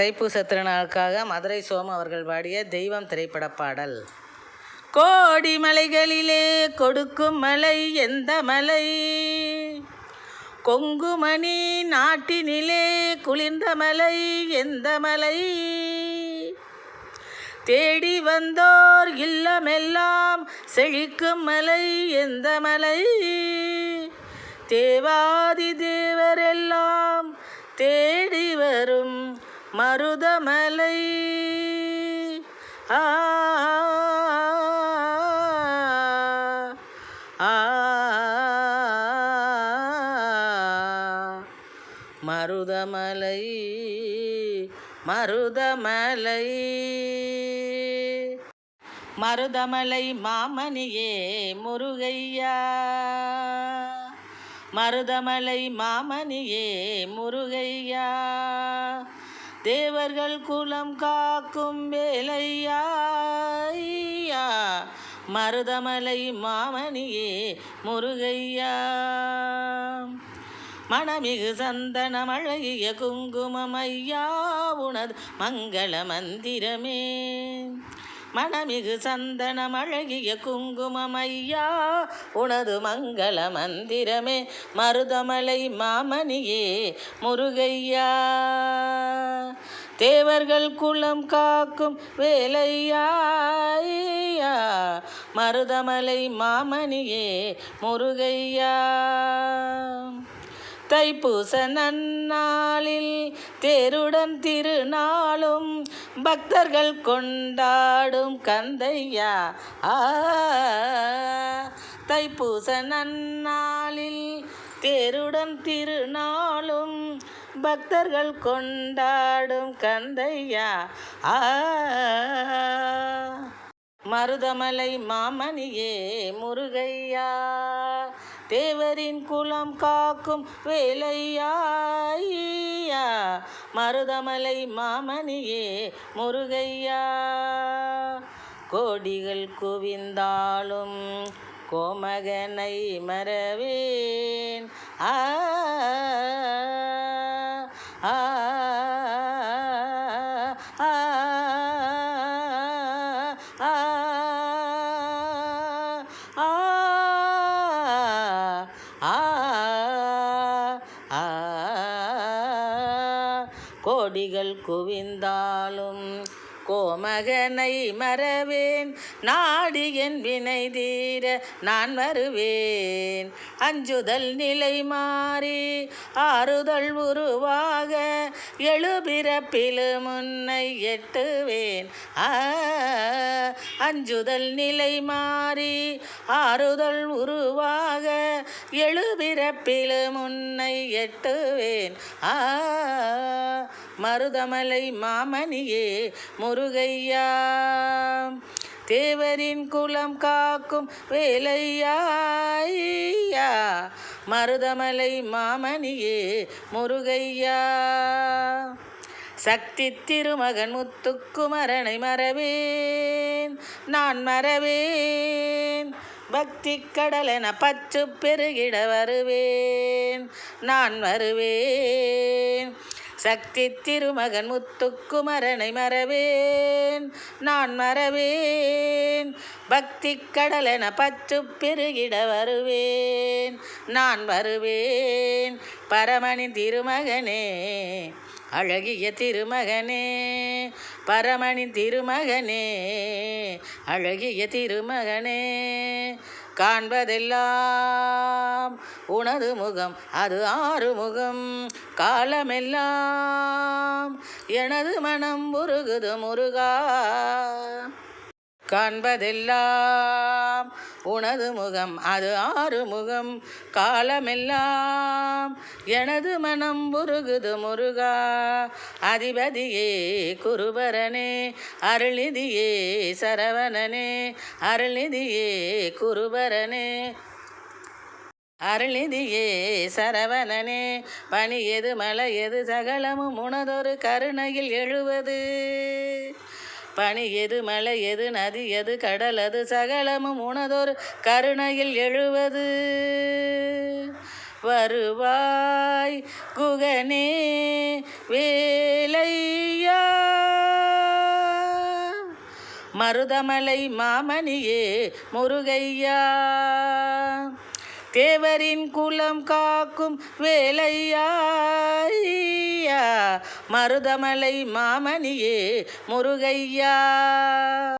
தைப்பூச திருநாளுக்காக மதுரை சோம அவர்கள் பாடிய தெய்வம் திரைப்பட பாடல் கோடி மலைகளிலே கொடுக்கும் மலை எந்த மலை? கொங்குமணி நாட்டினிலே குளிர்ந்த மலை எந்த மலை? தேடி வந்தோர் இல்லமெல்லாம் செழிக்கும் மலை எந்த மலை? தேவாதி தேவரெல்லாம் தேடி வரும் மருதமலை ஆ மருதமலை மருதமலை மருதமலை மாமணியே முருகையா மருதமலை மாமணியே முருகையா தேவர்கள் குலம் காக்கும் வேலையா மருதமலை மாமணியே முருகையா. மணமிகு சந்தன மழகிய குங்குமம் ஐயா உனது மங்கள மந்திரமே. மணமிகு சந்தன மழகிய குங்குமம் ஐயா உனது மங்கள மந்திரமே. மருதமலை மாமணியே முருகையா. தேவர்கள் குலம் காக்கும் வேலையாயா மருதமலை மாமணியே முருகையா? தைப்பூச நன்னாளில் தேருடன் திருநாளும் பக்தர்கள் கொண்டாடும் கந்தையா? ஆ. தைப்பூச நன்னாளில் தேருடன் திருநாளும் பக்தர்கள் கொண்டாடும் கந்தையா? ஆ. மருதமலை மாமணியே முருகையா. தேவரின் குலம் காக்கும் வேலையாயா மருதமலை மாமணியே முருகையா. கோடிகள் குவிந்தாலும் கோமகனை மறவேன். ஆ. கோடிகள் குவிந்தாலும் கோமகனை மறவேன். நாடி என் வினை தீர நான் வருவேன். அஞ்சுதல் நிலை மாறி ஆறுதல் உருவாக எழுபிறப்பிலு முன்னை எட்டுவேன். ஆ அஞ்சுதல் நிலை மாறி ஆறுதல் உருவாக எழுபிறப்பிலு முன்னை எட்டுவேன். ஆ மருதமலை மாமணியே முருகையா தேவரின் குலம் காக்கும் வேலையா மருதமலை மாமணியே முருகையா சக்தி திருமகன் முத்துக்குமரனை மறவேன் நான் மறவேன். பக்தி கடலென பச்சு பெருகிட வருவேன் நான் வருவேன். சக்தி திருமகன் முத்துக்குமரனை மறவேன் நான் மறவேன். பக்தி கடலென பச்சு பெருகிட வருவேன் நான் வருவேன். பரமணி திருமகனே அழகிய திருமகனே பரமணி திருமகனே அழகிய திருமகனே. காண்பதெல்லாம் உனது முகம் அது ஆறு முகம். காலமெல்லாம் எனது மனம் முருகுது முருகா. காண்பதெல்லாம் உனது முகம் அது ஆறு முகம் காலமெல்லாம் எனது மனம் முருகுது முருகா. அதிபதியே குருபரனே அருள்நிதியே சரவணனே அருள்நிதியே குருபரனே. அருள்நிதியே சரவணனே பனி எது மலை எது சகலமும் உனதொரு கருணையில் எழுவது. பனி எது மலை எது நதி எது கடல் அது சகலமும் உனதொரு கருணையில் எழுவது. வருவாய் குகனே வேலையா. மருதமலை மாமணியே முருகையா. தேவரின் குலம் காக்கும் வேலையா மருதமலை மாமணியே முருகையா.